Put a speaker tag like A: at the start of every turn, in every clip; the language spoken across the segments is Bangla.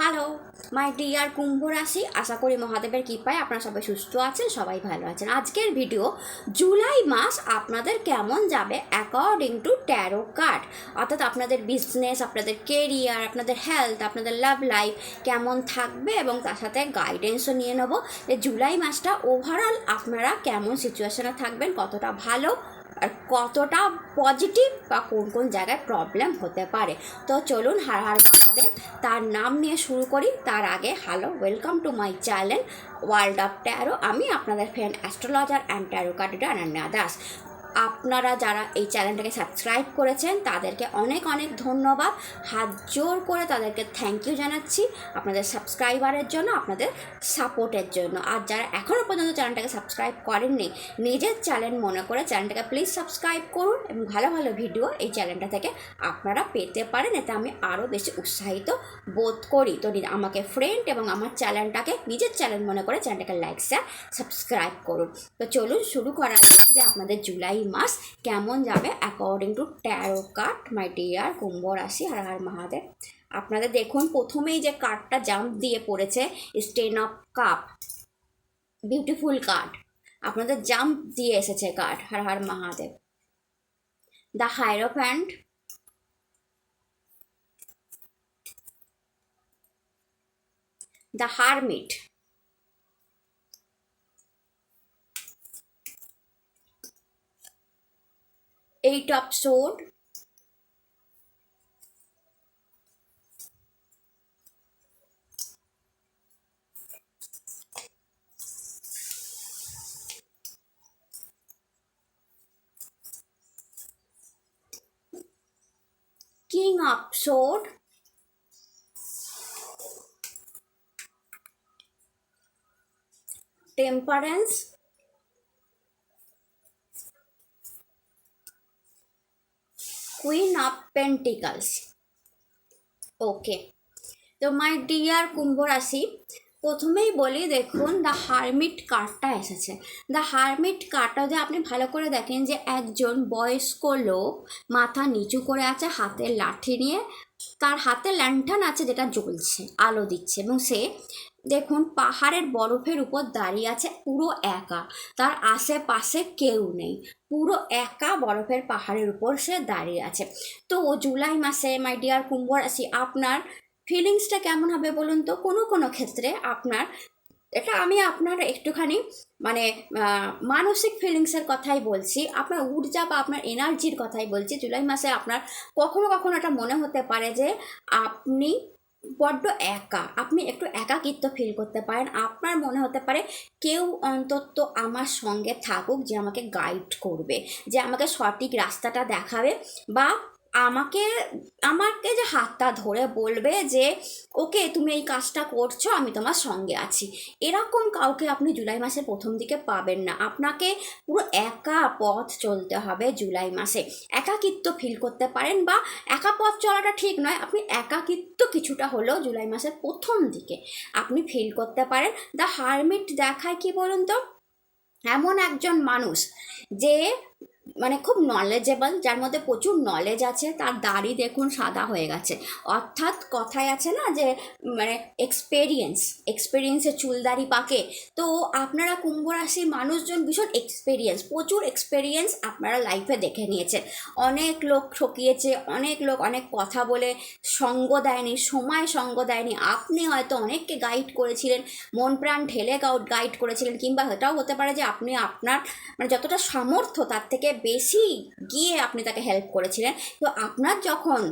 A: হ্যালো মাই ডিয়ার কুম্ভ রাশি আশা করি মহাদেবের কৃপায় আপনারা সবাই সুস্থ আছেন, সবাই ভালো আছেন। আজকের ভিডিও জুলাই মাস আপনাদের কেমন যাবে অ্যাকর্ডিং টু ট্যারো কার্ড অর্থাৎ আপনাদের বিজনেস আপনাদের কেরিয়ার আপনাদের হেলথ আপনাদের লাভ লাইফ কেমন থাকবে এবং তার সাথে গাইডেন্সও নিয়ে নেব। যে জুলাই মাসটা ওভারঅল আপনারা কেমন সিচুয়েশনে থাকবেন, কতটা ভালো আর কতটা পজিটিভ বা কোন কোন জায়গায় প্রবলেম হতে পারে। তো চলুন হার হার মামাদের তার নাম নিয়ে শুরু করি। তার আগে hello welcome to my channel world of tarot আমি আপনাদের friend astrologer and tarot card reader Ananya Das আপনারা যারা এই চ্যানেলটাকে সাবস্ক্রাইব করেছেন, তাদেরকে অনেক অনেক ধন্যবাদ। হাত জোর করে তাদেরকে থ্যাংক ইউ জানাচ্ছি আপনাদের সাবস্ক্রাইবারের জন্য, আপনাদের সাপোর্টের জন্য। আর যারা এখনও পর্যন্ত চ্যানেলটাকে সাবস্ক্রাইব করেননি, নিজের চ্যানেল মনে করে চ্যানেলটাকে প্লিজ সাবস্ক্রাইব করুন এবং ভালো ভালো ভিডিও এই চ্যানেলটা থেকে আপনারা পেতে পারেন, এতে আমি আরও বেশি উৎসাহিত বোধ করি। তো আমাকে ফ্রেন্ড এবং আমার চ্যানেলটাকে নিজের চ্যানেল মনে করে চ্যানেলটাকে লাইক শেয়ার সাবস্ক্রাইব করুন। তো চলুন শুরু করা যাক যে আপনাদের জুলাই মাস কেমন যাবে according to tarot card my dear কুম্ভ রাশি হর হর মহাদেব? আপনাদের দেখুন, প্রথমেই যে কার্ডটা জাম্প দিয়ে পড়েছে ten of cup beautiful card আপনাদের জাম্প দিয়ে এসেছে card Har Har Mahadev. The hierophant the hermit eight of sword king of sword temperance queen of pentacles okay তো মাই ডিয়ার কুম্ভ রাশি প্রথমেই বলি দেখুন দ্য হারমিট কার্ডটা এসেছে। দ্য হারমিট কার্ডটা যদি আপনি ভালো করে দেখেন যে একজন বয়স্ক লোক মাথা নিচু করে আছে হাতে লাঠি নিয়ে, তার হাতে ল্যান্টার্ন আছে যেটা জ্বলছে, আলো দিচ্ছে এবং সে দেখুন পাহাড়ের বরফের উপর দাঁড়িয়ে আছে, পুরো একা। তার আশেপাশে কেউ নেই। পুরো একা বরফের পাহাড়ের উপর সে দাঁড়িয়ে আছে। তো জুলাই মাসে মাই ডিয়ার কুম্ভ রাশি আপনার ফিলিংসটা কেমন হবে বলুন তো? কোনো কোনো ক্ষেত্রে আপনার, এটা আমি আপনার একটুখানি মানে মানসিক ফিলিংসের কথাই বলছি। আপনার ঊর্জা বা আপনার এনার্জির কথাই বলছি। জুলাই মাসে আপনার কখনো কখনো এটা মনে হতে পারে যে আপনি বড্ড একা। আপনি একটু একাকিত্ব ফিল করতে পারেন। আপনার মনে হতে পারে কেউ অন্তত আমার সঙ্গে থাকুক, যে আমাকে গাইড করবে, যে আমাকে সঠিক রাস্তাটা দেখাবে বা আমাকে আমাকে যে হাতটা ধরে বলবে যে, ওকে, তুমি এই কাজটা করছ, আমি তোমার সঙ্গে আছি। এরকম কাউকে আপনি জুলাই মাসের প্রথম দিকে পাবেন না। আপনাকে পুরো একা পথ চলতে হবে জুলাই মাসে। একাকিত্ব ফিল করতে পারেন বা একা পথ চলাটা ঠিক নয়, আপনি একাকিত্ব কিছুটা হলেও জুলাই মাসের প্রথম দিকে আপনি ফিল করতে পারেন। দ্য হারমিট দেখায় কি বলুন তো? এমন একজন মানুষ যে মানে খুব নলেজেবল যার মধ্যে প্রচুর নলেজ আছে, তার দাড়ি দেখুন সাদা হয়ে গেছে। অর্থাৎ কথায় আছে না যে মানে এক্সপেরিয়েন্স এক্সপেরিয়েন্সে চুলদারি পাকে। তো আপনারা কুম্ভ রাশির মানুষজন ভীষণ এক্সপেরিয়েন্স প্রচুর এক্সপেরিয়েন্স আপনারা লাইফে দেখে নিয়েছেন। অনেক লোক ঠকিয়েছে, অনেক লোক অনেক কথা বলে সঙ্গ দেয়নি, সময় সঙ্গ দেয়নি। আপনি হয়তো অনেককে গাইড করেছিলেন, মন প্রাণ ঢেলে গাইড করেছিলেন, কিংবা এটাও হতে পারে যে আপনি আপনার মানে যতটা সামর্থ্য তার থেকে বেশি গিয়ে আপনি তাকে হেল্প করেছিলেন। তো আপনার যখন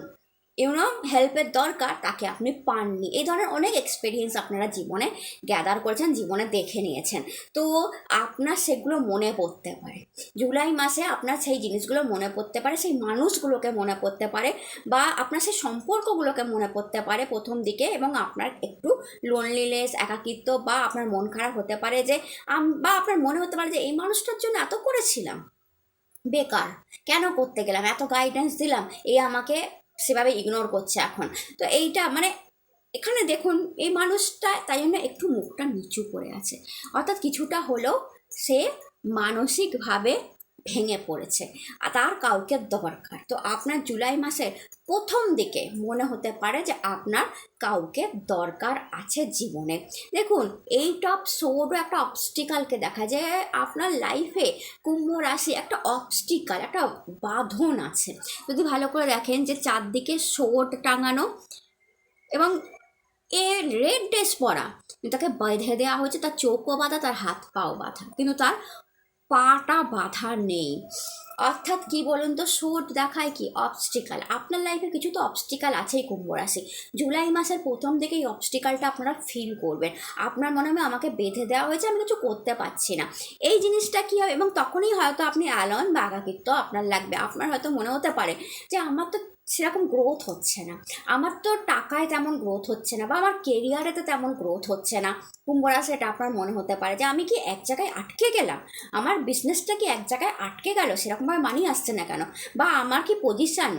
A: ইউনো হেল্পের দরকার, তাকে আপনি পাননি। এই ধরনের অনেক এক্সপিরিয়েন্স আপনারা জীবনে গ্যাদার করেছেন, জীবনে দেখে নিয়েছেন। তো আপনার সেগুলো মনে পড়তে পারে। জুলাই মাসে আপনার সেই জিনিসগুলো মনে পড়তে পারে, সেই মানুষগুলোকে মনে পড়তে পারে, বা আপনার সেই সম্পর্কগুলোকে মনে পড়তে পারে প্রথম দিকে, এবং আপনার একটু লোনলিনেস একাকিত্ব, বা আপনার মন খারাপ হতে পারে যে বা আপনার মনে হতে পারে যে, এই মানুষটার জন্য এত করেছিলাম। বেকার। কেন করতে গেলাম? এত গাইডেন্স দিলাম এই আমাকে সেভাবে ইগনোর করছে এখন। তো এইটা মানে এখানে দেখুন, এই মানুষটা তাই জন্য একটু মুখটা নিচু করে আছে। অর্থাৎ কিছুটা হলেও সে মানসিকভাবে ভেঙে পড়েছে। আর তার কাউকে দরকার তো আপনার জুলাই মাসের প্রথম দিকে মনে হতে পারে যে আপনার কাউকে দরকার আছে জীবনে। দেখুন, এই টপ সোডও একটা অবস্টিকালকে দেখা যায়, আপনার লাইফে কুম্ভ রাশি একটা অবস্টিকাল একটা বাঁধন আছে। যদি ভালো করে দেখেন যে চারদিকে সোট টাঙানো এবং এ রেড ড্রেস পরা তাকে বেঁধে দেওয়া হয়েছে, তার চোখও বাঁধা, তার হাত পাও বাঁধা। কিন্তু তার পাটা বাঁধা নেই। অর্থাৎ কি বলুন তো শোট দেখায় কি? অবস্টিকাল আপনার লাইফে কিছু তো অবস্টিকাল আছেই কুম্ভ রাশি। জুলাই মাসের প্রথম থেকে এই অবস্টিকালটা আপনারা ফিল করবেন। আপনার মনে হবে আমাকে বেঁধে দেওয়া হয়েছে, আমি কিছু করতে পারছি না। এই জিনিসটা কী হবে এবং তখনই হয়তো আপনি অ্যালন বা একাকিত্ব আপনার লাগবে। আপনার হয়তো মনে হতে পারে যে, আমার তো সেরকম গ্রোথ হচ্ছে না। আমার তো টাকায় তেমন গ্রোথ হচ্ছে না বা আমার কেরিয়ারে তো তেমন গ্রোথ হচ্ছে না। কুম্ভরা সেটা আপনার মনে হতে পারে যে আমি কি এক জায়গায় আটকে গেলাম? আমার বিজনেসটা কি এক জায়গায় আটকে গেল? সেরকমভাবে মানি আসছে না কেন? বা আমার কি পজিশান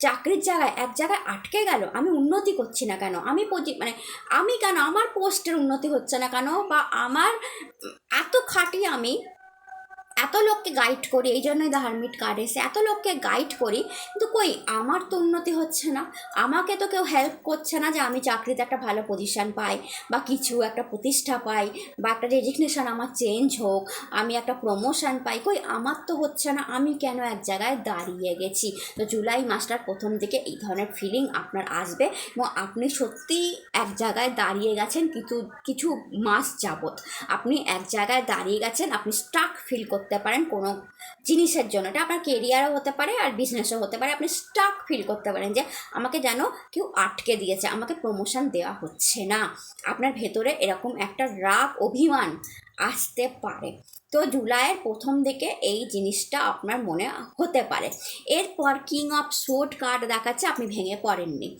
A: চাকরির জায়গায় এক জায়গায় আটকে গেল? আমি উন্নতি করছি না কেন? আমি মানে আমি কেন? আমার পোস্টের উন্নতি হচ্ছে না কেন? বা আমার এত খাটি আমি এত লোককে গাইড করি, এই জন্যই দ্য হারমিট কার্ড এসে এত লোককে গাইড করি, কিন্তু কই, আমার তো উন্নতি হচ্ছে না। আমাকে তো কেউ হেল্প করছে না যে আমি চাকরিতে একটা ভালো পজিশান পাই, বা কিছু একটা প্রতিষ্ঠা পাই, বা একটা রেজিগনেশন আমার চেঞ্জ হোক, আমি একটা প্রমোশন পাই। কই, আমার তো হচ্ছে না, আমি কেন এক জায়গায় দাঁড়িয়ে গেছি? তো জুলাই মাসটার প্রথম দিকে এই ধরনের ফিলিং আপনার আসবে, এবং আপনি সত্যিই এক জায়গায় দাঁড়িয়ে গেছেন, কিছু কিছু মাস যাবত আপনি এক জায়গায় দাঁড়িয়ে গেছেন, আপনি স্টাক ফিল করতে পারেন কোনো জিনিসের জন্য। এটা আপনার কেরিয়ারও হতে পারে আর বিজনেসও হতে পারে। আপনি স্টাক ফিল করতে পারেন যে আমাকে যেন কেউ আটকে দিয়েছে, আমাকে প্রমোশন দেওয়া হচ্ছে না। আপনার ভেতরে এরকম একটা রাগ, অভিমান আসতে পারে। তো জুলাইয়ের প্রথম দিকে এই জিনিসটা আপনার মনে হতে পারে। এরপর কিং অফ সোট কার্ড দেখাচ্ছে, আপনি ভেঙে পড়েননি।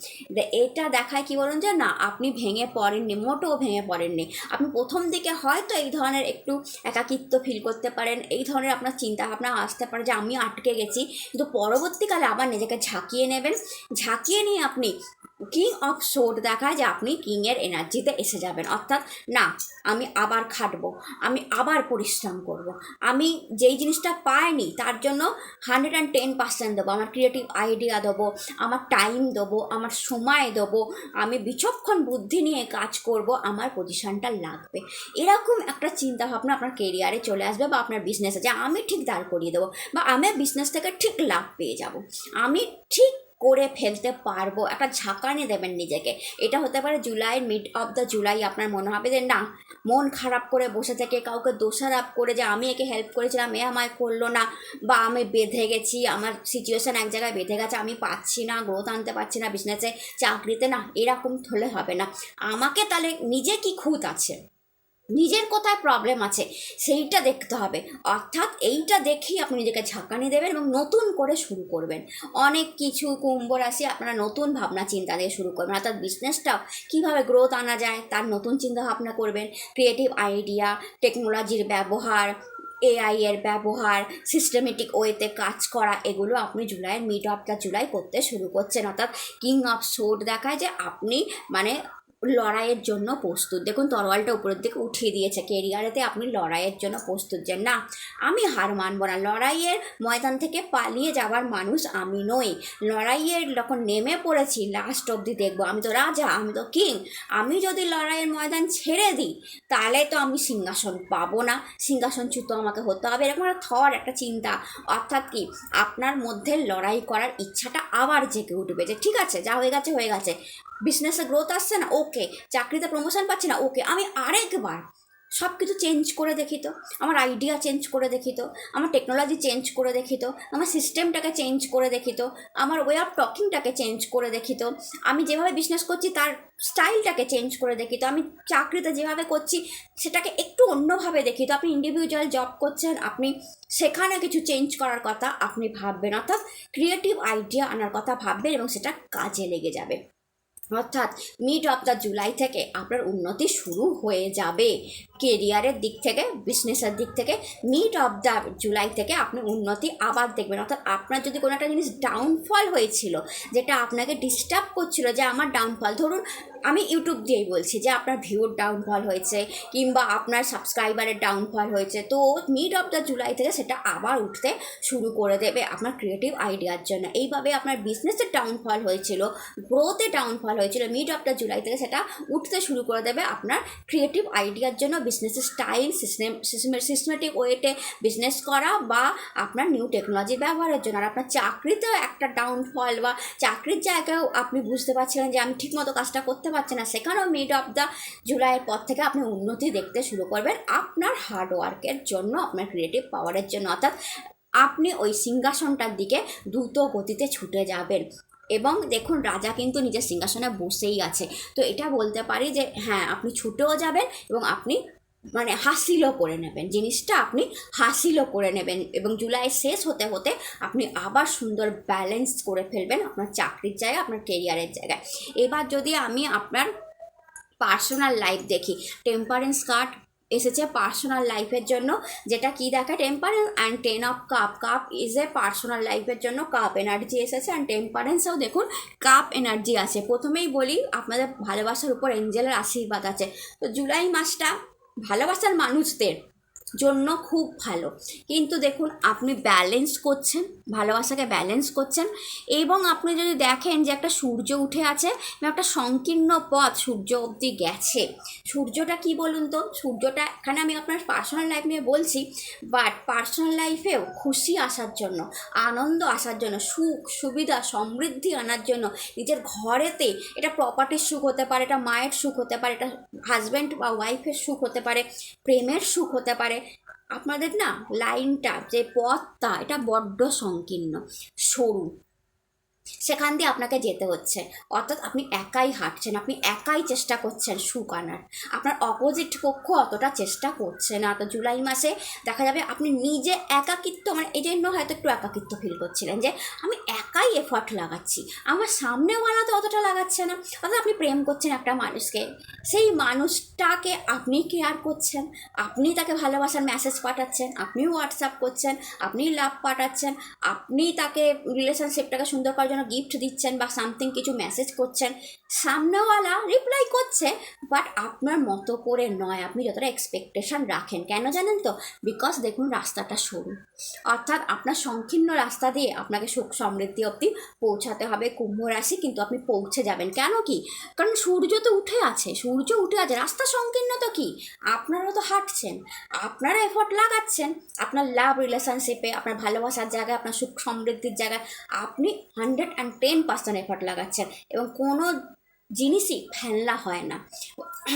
A: এটা দেখায় কি বলুন যে, না, আপনি ভেঙে পড়েননি, মোটেও ভেঙে পড়েননি। আপনি প্রথম দিকে হয়তো এই ধরনের একটু একাকিত্ব ফিল করতে পারেন, এই ধরনের আপনার চিন্তা ভাবনা আসতে পারে যে, আমি আটকে গেছি। কিন্তু পরবর্তীকালে আবার নিজেকে ঝাঁকিয়ে নেবেন। ঝাঁকিয়ে নিয়ে আপনি কিং অফ সোট দেখায় যে আপনি কিংয়ের এনার্জিতে এসে যাবেন। অর্থাৎ না, আমি আবার খাটবো, আমি আবার পরিশ্রম করব। আমি যেই জিনিসটা পাইনি, তার জন্য হান্ড্রেড অ্যান্ড টেন পার্সেন্ট দেবো, আমার ক্রিয়েটিভ আইডিয়া দেবো, আমার টাইম দেবো, আমার সময় দেবো, আমি বিচক্ষণ বুদ্ধি নিয়ে কাজ করব, আমার পজিশনটা লাগবে। এরকম একটা চিন্তা ভাবনা আপনার কেরিয়ারে চলে আসবে বা আপনার বিজনেসে যে আমি ঠিক দাঁড় করিয়ে দেবো বা আমি বিজনেস থেকে ঠিক লাভ পেয়ে যাব। আমি ঠিক করে ফেলতে পারব। একটা ঝাঁকানি দেবেন নিজেকে। এটা হতে পারে July mid of the July আপনার মনে হবে যে, না, মন খারাপ করে বসে থেকে কাউকে দোষারোপ করে যে, আমি একে হেল্প করেছিলাম, এ আমায় করল না, বা আমি বেঁধে গেছি, আমার সিচুয়েশান এক জায়গায় বেঁধে গেছে, আমি পাচ্ছি না গ্রোথ আনতে পারছি না বিজনেসে চাকরিতে, না, এরকম হলে হবে না। আমাকে তাহলে নিজে কি খুঁত আছে? নিজের কোথায় প্রবলেম আছে, সেইটা দেখতে হবে। অর্থাৎ এইটা দেখেই আপনি নিজেকে ঝাঁকানি দেবেন এবং নতুন করে শুরু করবেন। অনেক কিছু কুম্ভ রাশি আপনারা নতুন ভাবনা, চিন্তা দিয়ে শুরু করবেন। অর্থাৎ বিজনেসটাও কীভাবে গ্রোথ আনা যায়, তার নতুন চিন্তা ভাবনা করবেন। ক্রিয়েটিভ আইডিয়া টেকনোলজির ব্যবহার এআই এর ব্যবহার সিস্টেমেটিক ওয়েতে কাজ করা, এগুলো আপনি জুলাইয়ের মিড অফটা জুলাই করতে শুরু করছেন। অর্থাৎ কিং অফ সোড দেখায় যে আপনি মানে লড়াইয়ের জন্য প্রস্তুত। দেখুন তরোয়ালটা উপরের দিকে উঠিয়ে দিয়েছে। কেরিয়ারেতে আপনি লড়াইয়ের জন্য প্রস্তুত যে, না, আমি হার মানব না। লড়াইয়ের ময়দান থেকে পালিয়ে যাওয়ার মানুষ আমি নই। লড়াইয়ের যখন নেমে পড়েছি লাস্ট অবধি দেখব। আমি তো রাজা, আমি তো কিং আমি যদি লড়াইয়ের ময়দান ছেড়ে দিই, তাহলে তো আমি সিংহাসন পাবো না। সিংহাসনচ্যুত আমাকে হতে হবে। এরকম একটা থর একটা চিন্তা। অর্থাৎ কি? আপনার মধ্যে লড়াই করার ইচ্ছাটা আবার জেগে উঠবে যে, ঠিক আছে, যা হয়ে গেছে হয়ে গেছে। বিজনেসে গ্রোথ আসছে না ওকে চাকরিতে প্রমোশন পাচ্ছি না ওকে আমি আরেকবার সব কিছু চেঞ্জ করে দেখি তো। আমার আইডিয়া চেঞ্জ করে দেখি তো। আমার টেকনোলজি চেঞ্জ করে দেখি তো। আমার সিস্টেমটাকে চেঞ্জ করে দেখি তো। আমার ওয়ে অফ টকিংটাকে চেঞ্জ করে দেখি তো। আমি যেভাবে বিজনেস করছি, তার স্টাইলটাকে চেঞ্জ করে দেখি তো। আমি চাকরিতে যেভাবে করছি, সেটাকে একটু অন্যভাবে দেখি তো। আপনি ইন্ডিভিজুয়াল জব করছেন, আপনি সেখানে কিছু চেঞ্জ করার কথা আপনি ভাববেন। অর্থাৎ ক্রিয়েটিভ আইডিয়া আনার কথা ভাববেন এবং সেটা কাজে লেগে যাবে। অর্থাৎ মিড অফ দ্য জুলাই থেকে আপনার উন্নতি শুরু হয়ে যাবে। কেরিয়ারের দিক থেকে বিজনেসের দিক থেকে মিড অফ দ্য জুলাই থেকে আপনি উন্নতি আবার দেখবেন। অর্থাৎ আপনার যদি কোনো একটা জিনিস ডাউনফল হয়েছিল, যেটা আপনাকে ডিস্টার্ব করছিল যে আমার ডাউনফল ধরুন আমি ইউটিউব দিয়েই বলছি যে আপনার ভিউর ডাউনফল হয়েছে কিংবা আপনার সাবস্ক্রাইবারের ডাউনফল হয়েছে, তো মিড অফ দ্য জুলাই থেকে সেটা আবার উঠতে শুরু করে দেবে আপনার ক্রিয়েটিভ আইডিয়ার জন্য। এইভাবে আপনার বিজনেসের ডাউনফল হয়েছিল গ্রোথে ডাউনফল হয়েছিল মিড অফ দ্য জুলাই থেকে সেটা উঠতে শুরু করে দেবে আপনার ক্রিয়েটিভ আইডিয়ার জন্য বিজনেসের স্টাইল সিস্টেম সিস্টেমেটিক ওয়েতে বিজনেস করা বা আপনার নিউ টেকনোলজি ব্যবহারের জন্য। আর আপনার চাকরিতেও একটা ডাউনফল বা চাকরির জায়গায়ও আপনি বুঝতে পারছিলেন যে আমি ঠিকমতো কাজটা করতে পারছি না, সেখানেও মিড অফ দ্য জুলাইয়ের পর থেকে আপনি উন্নতি দেখতে শুরু করবেন আপনার হার্ডওয়ার্কের জন্য, আপনার ক্রিয়েটিভ পাওয়ারের জন্য। অর্থাৎ আপনি ওই সিংহাসনটার দিকে দ্রুত গতিতে ছুটে যাবেন। এবং দেখুন, রাজা কিন্তু নিজের সিংহাসনে বসেই আছে। তো এটা বলতে পারি যে হ্যাঁ আপনি ছুটেও যাবেন এবং আপনি মানে হাসিলও করে নেবেন। জিনিসটা আপনি হাসিলও করে নেবেন এবং জুলাই শেষ হতে হতে আপনি আবার সুন্দর ব্যালেন্স করে ফেলবেন আপনার চাকরির জায়গায়, আপনার কেরিয়ারের জায়গায়। এবার যদি আমি আপনার পার্সোনাল লাইফ দেখি টেম্পারেন্স কার্ড এসেছে পার্সোনাল লাইফের জন্য। যেটা কি দেখায় temperance and ten of cup cup is a personal লাইফের জন্য কাপ এনার্জি এসেছে অ্যান্ড টেম্পারেন্সেও দেখুন কাপ এনার্জি আছে। প্রথমেই বলি, আপনাদের ভালোবাসার উপর এঞ্জেলের আশীর্বাদ আছে। তো জুলাই মাসটা ভালোবাসার মানুষদের জন্য খুব ভালো। কিন্তু দেখুন, আপনি ব্যালেন্স করছেন, ভালোবাসাকে ব্যালেন্স করছেন এবং আপনি যদি দেখেন যে একটা সূর্য উঠে আছে এবং একটা সংকীর্ণ পথ সূর্য অবধি গেছে। সূর্যটা কি বলুন তো? সূর্যটা এখানে আমি আপনার পার্সোনাল লাইফ নিয়ে বলছি বাট পার্সোনাল লাইফেও খুশি আসার জন্য, আনন্দ আসার জন্য, সুখ, সুবিধা, সমৃদ্ধি আনার জন্য, নিজের ঘরেতে এটা প্রপার্টির সুখ হতে পারে, এটা মায়ের সুখ হতে পারে, এটা হাজব্যান্ড বা ওয়াইফের সুখ হতে পারে, প্রেমের সুখ হতে পারে আপনাদের না লাইনটা যে পথটা এটা বড্ড সংকীর্ণ। সরু সেখান দিয়ে আপনাকে যেতে হচ্ছে। অর্থাৎ আপনি একাই হাঁটছেন, আপনি একাই চেষ্টা করছেন সুখ আনার আপনার অপোজিট পক্ষ অতটা চেষ্টা করছে না। তো জুলাই মাসে দেখা যাবে আপনি নিজে একাকিত্ব মানে এই জন্য হয়তো একটু একাকিত্ব ফিল করছিলেন যে, আমি একাই এফর্ট লাগাচ্ছি। আমার সামনেওয়ালা তো অতটা লাগাচ্ছে না। অর্থাৎ আপনি প্রেম করছেন একটা মানুষকে। সেই মানুষটাকে আপনি কেয়ার করছেন। আপনি তাকে ভালোবাসার মেসেজ পাঠাচ্ছেন। আপনি হোয়াটসঅ্যাপ করছেন। আপনি লাভ পাঠাচ্ছেন। আপনি তাকে রিলেশনশিপটাকে সুন্দর করার জন্য গিফট দিচ্ছেন বা সামথিং কিছু মেসেজ করছেন, সামনেওয়ালা রিপ্লাই করছে বাট আপনার মতো করে নয়। আপনি যতটা এক্সপেকটেশন রাখেন। কেন জানেন তো? বিকজ দেখুন রাস্তাটা সরু। অর্থাৎ আপনার সংকীর্ণ রাস্তা দিয়ে আপনাকে সুখ সমৃদ্ধি অবধি পৌঁছাতে হবে কুম্ভ রাশি, কিন্তু আপনি পৌঁছে যাবেন। কেন কি? কারণ সূর্য তো উঠে আছে। সূর্য উঠে আছে। রাস্তা সংকীর্ণ তো কি? আপনারা তো হাঁটছেন। আপনারা এফোর্ট লাগাচ্ছেন। আপনার লাভ রিলেশনশিপে আপনার ভালোবাসার জায়গায়, আপনার সুখ সমৃদ্ধির জায়গায়, আপনি hundred and ten percent effort লাগাচ্ছেন এবং কোনো জিনিসই ফেলনা হয় না।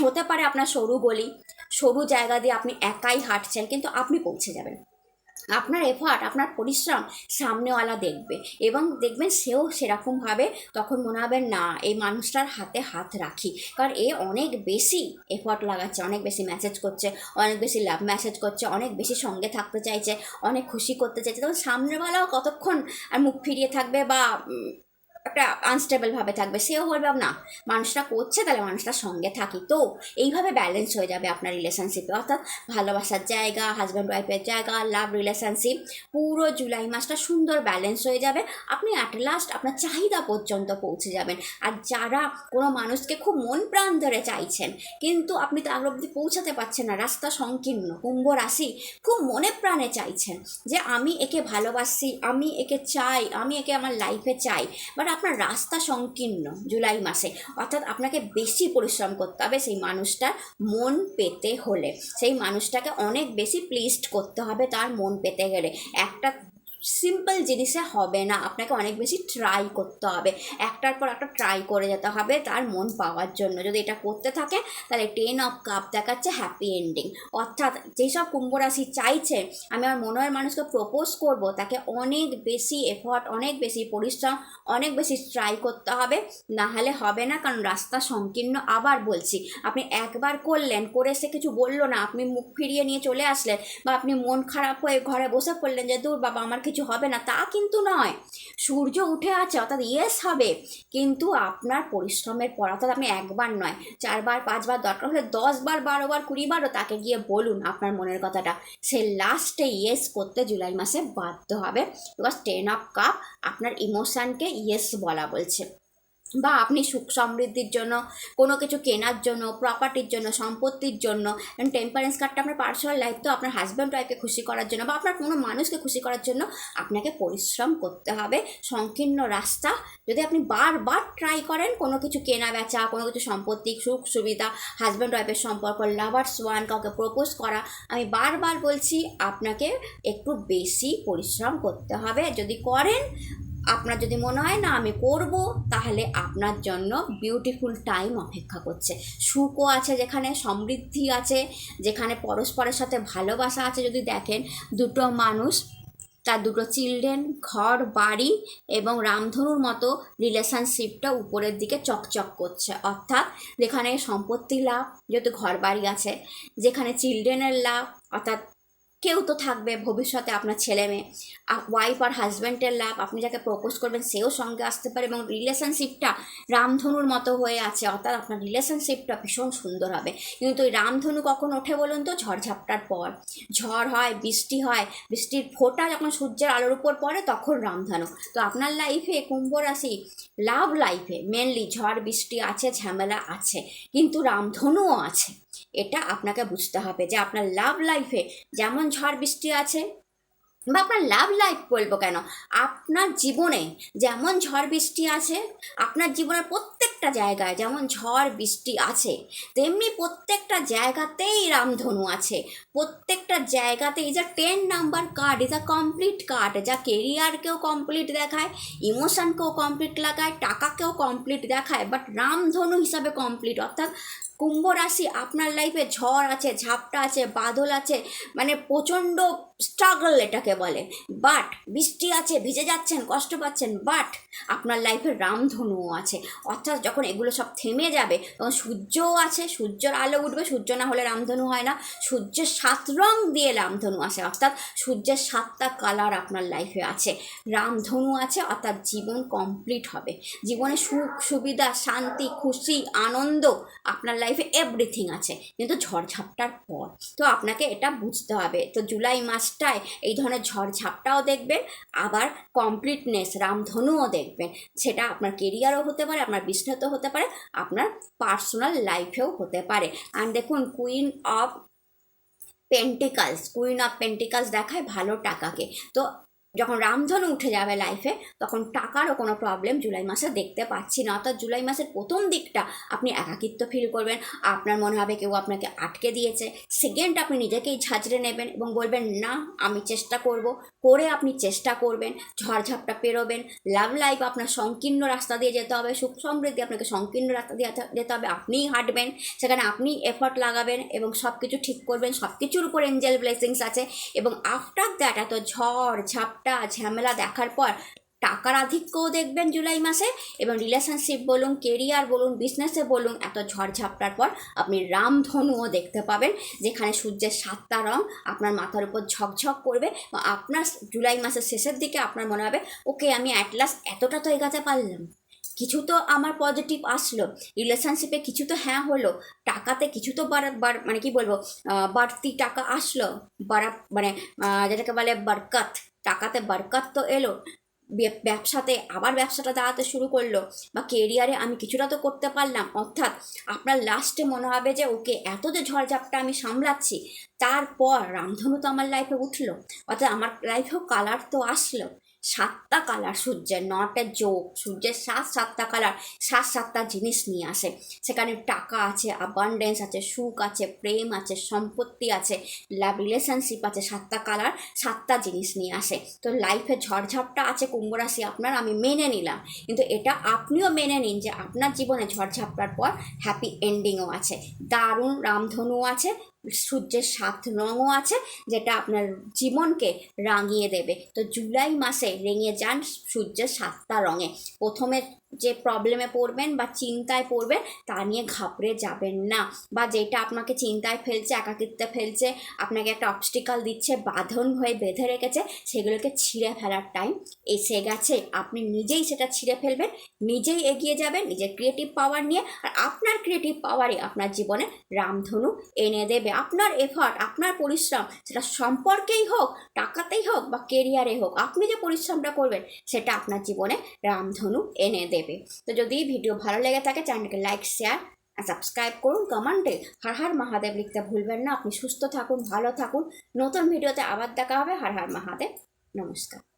A: হতে পারে আপনার সরু গলি, সরু জায়গা দিয়ে আপনি একাই হাঁটছেন, কিন্তু আপনি পৌঁছে যাবেন। আপনার এফার্ট আপনার পরিশ্রম সামনেওয়ালা দেখবে এবং দেখবেন সেও সেরকমভাবে তখন মনে হবে, না, এই মানুষটার হাতে হাত রাখি। কারণ এ অনেক বেশি এফার্ট লাগাচ্ছে, অনেক বেশি মেসেজ করছে, অনেক বেশি লাভ মেসেজ করছে, অনেক বেশি সঙ্গে থাকতে চাইছে, অনেক খুশি করতে চাইছে। তখন সামনেওয়ালাও কতক্ষণ আর মুখ ফিরিয়ে থাকবে বা একটা আনস্টেবলভাবে থাকবে। সেও বলবে, না মানুষটা করছে, তাহলে মানুষটার সঙ্গে থাকি। তো এইভাবে ব্যালেন্স হয়ে যাবে আপনার রিলেশনশিপে অর্থাৎ ভালোবাসার জায়গা হাজব্যান্ড ওয়াইফের জায়গা লাভ রিলেশনশিপ পুরো জুলাই মাসটা সুন্দর ব্যালেন্স হয়ে যাবে। আপনি অ্যাট লাস্ট আপনার চাহিদা পর্যন্ত পৌঁছে যাবেন। আর যারা কোনো মানুষকে খুব মন প্রাণ ধরে চাইছেন, কিন্তু আপনি তার অবধি পৌঁছাতে পারছেন না, রাস্তা সংকীর্ণ, কুম্ভ রাশি, খুব মনে প্রাণে চাইছেন যে, আমি একে ভালোবাসি, আমি একে চাই, আমি একে আমার লাইফে চাই। বাট আপনার রাস্তা সংকীর্ণ জুলাই মাসে। অর্থাৎ আপনাকে বেশি পরিশ্রম করতে হবে সেই মানুষটার মন পেতে হলে। সেই মানুষটাকে অনেক বেশি প্লিজড করতে হবে তার মন পেতে গেলে। একটা সিম্পল জিনিসে হবে না। আপনাকে অনেক বেশি ট্রাই করতে হবে। একটার পর একটা ট্রাই করে যেতে হবে তার মন পাওয়ার জন্য। যদি এটা করতে থাকে, তাহলে টেন অফ কাপ দেখাচ্ছে হ্যাপি এন্ডিং অর্থাৎ যেসব কুম্ভ রাশি চাইছে, আমি আমার মনের মানুষকে প্রপোজ করব, তাকে অনেক বেশি এফর্ট অনেক বেশি পরিশ্রম, অনেক বেশি ট্রাই করতে হবে। না হলে হবে না, কারণ রাস্তা সংকীর্ণ আবার বলছি। আপনি একবার করলেন, করে সে কিছু বলল না, আপনি মুখ ফিরিয়ে নিয়ে চলে আসলেন, বা আপনি মন খারাপ হয়ে ঘরে বসে পড়লেন যে, দূর বাবা, আমার কিছু হবে না, তা কিন্তু নয়। সূর্য উঠে আছে, অর্থাৎ ইয়েস হবে। কিন্তু আপনার পরিশ্রমের পর অর্থাৎ আপনি একবার নয়, চারবার, পাঁচবার দরকার হলে দশবার, বারোবার, কুড়িবারও তাকে গিয়ে বলুন আপনার মনের কথাটা। সে লাস্টে ইয়েস করতে জুলাই মাসে বাধ্য হবে। বিকজ টেন অফ কাপ আপনার ইমোশানকে ইয়েস বলা বলছে। বা আপনি সুখ সমৃদ্ধির জন্য, কোনো কিছু কেনার জন্য প্রপার্টির জন্য, সম্পত্তির জন্য টেম্পারেন্স কার্ডটা আপনার পার্সোনাল লাইফ তো আপনার হাজব্যান্ড ওয়াইফকে খুশি করার জন্য বা আপনার কোনো মানুষকে খুশি করার জন্য আপনাকে পরিশ্রম করতে হবে। সংকীর্ণ রাস্তা। যদি আপনি বারবার ট্রাই করেন, কোনো কিছু কেনা বেচা, কোনো কিছু সম্পত্তি, সুখ সুবিধা হাজব্যান্ড ওয়াইফের সম্পর্ক লাভার্স ওয়ান কাউকে প্রপোজ করা, আমি বারবার বলছি আপনাকে একটু বেশি পরিশ্রম করতে হবে। যদি করেন আপনার যদি মনে হয়, না, আমি করব, তাহলে আপনার জন্য বিউটিফুল টাইম অপেক্ষা করছে। সুখও আছে যেখানে, সমৃদ্ধি আছে, যেখানে পরস্পরের সাথে ভালোবাসা আছে যদি দেখেন, দুটো মানুষ, তার দুটো চিলড্রেন ঘর, বাড়ি এবং রামধনুর মতো রিলেশনশিপটা উপরের দিকে চকচক করছে। অর্থাৎ যেখানে সম্পত্তি লাভ, যেহেতু ঘর বাড়ি আছে, যেখানে চিলড্রেনের লাভ, অর্থাৎ কেউ তো থাকবে ভবিষ্যতে আপনার ছেলে মেয়ে। ওয়াইফ আর হাজব্যান্ডের লাভ আপনি যাকে প্রপোজ করবেন, সেও সঙ্গে আসতে পারে এবং রিলেশনশিপটা রামধনুর মতো হয়ে আছে। অর্থাৎ আপনার রিলেশনশিপটা ভীষণ সুন্দর হবে। কিন্তু ওই রামধনু কখন ওঠে বলুন তো? ঝড়ঝাপটার পর। ঝড় হয়, বৃষ্টি হয়, বৃষ্টির ফোঁটা যখন সূর্যের আলোর উপর পড়ে, তখন রামধনু। তো আপনার লাইফে কুম্ভ রাশি লাভ লাইফে মেনলি ঝড়, বৃষ্টি আছে, ঝামেলা আছে, কিন্তু রামধনুও আছে। এটা আপনাকে বুঝতে হবে যে আপনার লাভ লাইফে যেমন ঝড় বৃষ্টি আছে, বা আপনার লাভ লাইফ বলব কেন? আপনার জীবনে যেমন ঝড় বৃষ্টি আছে, আপনার জীবনের প্রত্যেকটা জায়গায় যেমন ঝড় বৃষ্টি আছে, তেমনি প্রত্যেকটা জায়গাতেই রামধনু আছে। প্রত্যেকটা জায়গাতে এই যে ten number card is a complete card যা কেরিয়ারকেও কমপ্লিট দেখায় ইমোশনকেও কমপ্লিট লাগায় টাকাকেও কমপ্লিট দেখায় বাট রামধনু হিসাবে কমপ্লিট অর্থাৎ কুম্ভ রাশি আপনার লাইফে ঝড় আছে ঝাপটা আছে বাদল আছে মানে প্রচণ্ড স্ট্রাগল এটাকে বলে। বাট বৃষ্টি আছে, ভিজে যাচ্ছেন, কষ্ট পাচ্ছেন বাট আপনার লাইফে রামধনুও আছে। অর্থাৎ যখন এগুলো সব থেমে যাবে, তখন সূর্যও আছে, সূর্যের আলো উঠবে, সূর্য না হলে রামধনু হয় না। সূর্যের সাত রং দিয়ে রামধনু আসে, অর্থাৎ সূর্যের সাতটা কালার আপনার লাইফে আছে। রামধনু আছে, অর্থাৎ জীবন কমপ্লিট হবে। জীবনে সুখ, সুবিধা, শান্তি, খুশি, আনন্দ, আপনার লাইফে এভরিথিং আছে। কিন্তু ঝড়ঝাপটার পর তো আপনাকে এটা বুঝতে হবে। তো জুলাই মাসটায় এই ধরনের ঝড়ঝাপটাও দেখবেন, আবার কমপ্লিটনেস রামধনুও দেখবেন। সেটা আপনার কেরিয়ারও হতে পারে, আপনার বিষ্ণুতেও হতে পারে, আপনার পার্সোনাল লাইফেও হতে পারে। আর দেখুন queen of pentacles queen of pentacles দেখায় ভালো টাকাকে। তো যখন রামধনু উঠে যাবে লাইফে তখন টাকারও কোনো প্রবলেম জুলাই মাসে দেখতে পাচ্ছি না। অর্থাৎ জুলাই মাসের প্রথম দিকটা আপনি একাকিত্ব ফিল করবেন। আপনার মনে হবে কেউ আপনাকে আটকে দিয়েছে। সেকেন্ড আপনি নিজেকেই ঝাঁঝরে নেবেন এবং বলবেন, না, আমি চেষ্টা করব। করে আপনি চেষ্টা করবেন, ঝড়ঝাপটা পেরোবেন। লাভ লাইফ আপনার সংকীর্ণ রাস্তা দিয়ে যেতে হবে। সুখ সমৃদ্ধি আপনাকে সংকীর্ণ রাস্তা দিয়ে যেতে হবে। আপনিই হাঁটবেন, সেখানে আপনি এফর্ট লাগাবেন এবং সব কিছু ঠিক করবেন। সব কিছুর উপর এঞ্জেল ব্লেসিংস আছে এবং আফটার দ্যাট এত ঝড় ঝাপটা ঝামেলা দেখার পর টাকার আধিক্যও দেখবেন জুলাই মাসে এবং রিলেশনশিপ বলুন কেরিয়ার বলুন বিজনেসে বলুন, এত ঝড়ঝাপটার পর আপনি রামধনুও দেখতে পাবেন, যেখানে সূর্যের সাতটা রং আপনার মাথার উপর ঝকঝক করবে বা আপনার জুলাই মাসের শেষের দিকে আপনার মনে হবে, ওকে, আমি অ্যাট লাস্ট এতটা তো এগাতে পারলাম। কিছু তো আমার পজিটিভ আসলো রিলেশনশিপে কিছু তো হ্যাঁ হলো, টাকাতে কিছু তো বার মানে কি বলব বাড়তি টাকা আসলো, বাড়া মানে যেটাকে বলে বরকত। টাকাতে বরকত তো এলো। ব্যবসাতে আবার ব্যবসাটা দাঁড়াতে শুরু করল। বা কেরিয়ারে আমি কিছুটা তো করতে পারলাম। অর্থাৎ আপনার লাস্টে মনে হবে যে, ওকে এত যে ঝড়ঝাপটা আমি সামলাচ্ছি, তারপর রামধনু তো আমার লাইফে উঠল। অর্থাৎ আমার লাইফেও কালার তো আসলো। সাতটা কালার সূর্যের নট যোগ, সূর্যের সাত সাতটা কালার, সাত সাতটা জিনিস নিয়ে আসে। সেখানে টাকা আছে অ্যাবান্ডেন্স আছে, সুখ আছে, প্রেম আছে, সম্পত্তি আছে লাভ রিলেশনশিপ আছে, সাতটা কালার, সাতটা জিনিস নিয়ে আসে। তো লাইফে ঝড়ঝাপটা আছে কুম্ভ রাশি, আপনার আমি মেনে নিলাম। কিন্তু এটা আপনিও মেনে নিন যে আপনার জীবনে ঝড়ঝাপটার পর হ্যাপি এন্ডিংও আছে। দারুণ রামধনুও আছে সূর্যের সাত রঙও আছে, যেটা আপনার জীবনকে রাঙিয়ে দেবে। তো জুলাই মাসে রেঙে যান সূর্যের সাতটা রঙে। প্রথমে যে প্রবলেমে পড়বেন বা চিন্তায় পড়বেন, তা নিয়ে ঘাবড়ে যাবেন না। বা যেটা আপনাকে চিন্তায় ফেলছে, একাকিত্বে ফেলছে, আপনাকে একটা অবস্টিকাল দিচ্ছে, বাঁধন হয়ে বেঁধে রেখেছে, সেগুলোকে ছিঁড়ে ফেলার টাইম এসে গেছে। আপনি নিজেই সেটা ছিঁড়ে ফেলবেন, নিজেই এগিয়ে যাবেন, নিজের ক্রিয়েটিভ পাওয়ার নিয়ে। আর আপনার ক্রিয়েটিভ পাওয়ারই আপনার জীবনে রামধনু এনে দেবে। আপনার এফার্ট আপনার পরিশ্রম, সেটা সম্পর্কেই হোক, টাকাতেই হোক বা কেরিয়ারে হোক, আপনি যে পরিশ্রমটা করবেন, সেটা আপনার জীবনে রামধনু এনে দেবে তো যদি ভিডিও ভালো লেগে থাকে চ্যানেলকে লাইক শেয়ার আর সাবস্ক্রাইব করুন। কমেন্টে হার হার মহাদেব লিখতে ভুলবেন না। আপনি সুস্থ থাকুন, ভালো থাকুন। নতুন ভিডিওতে আবার দেখা হবে। হার হার মহাদেব। নমস্কার।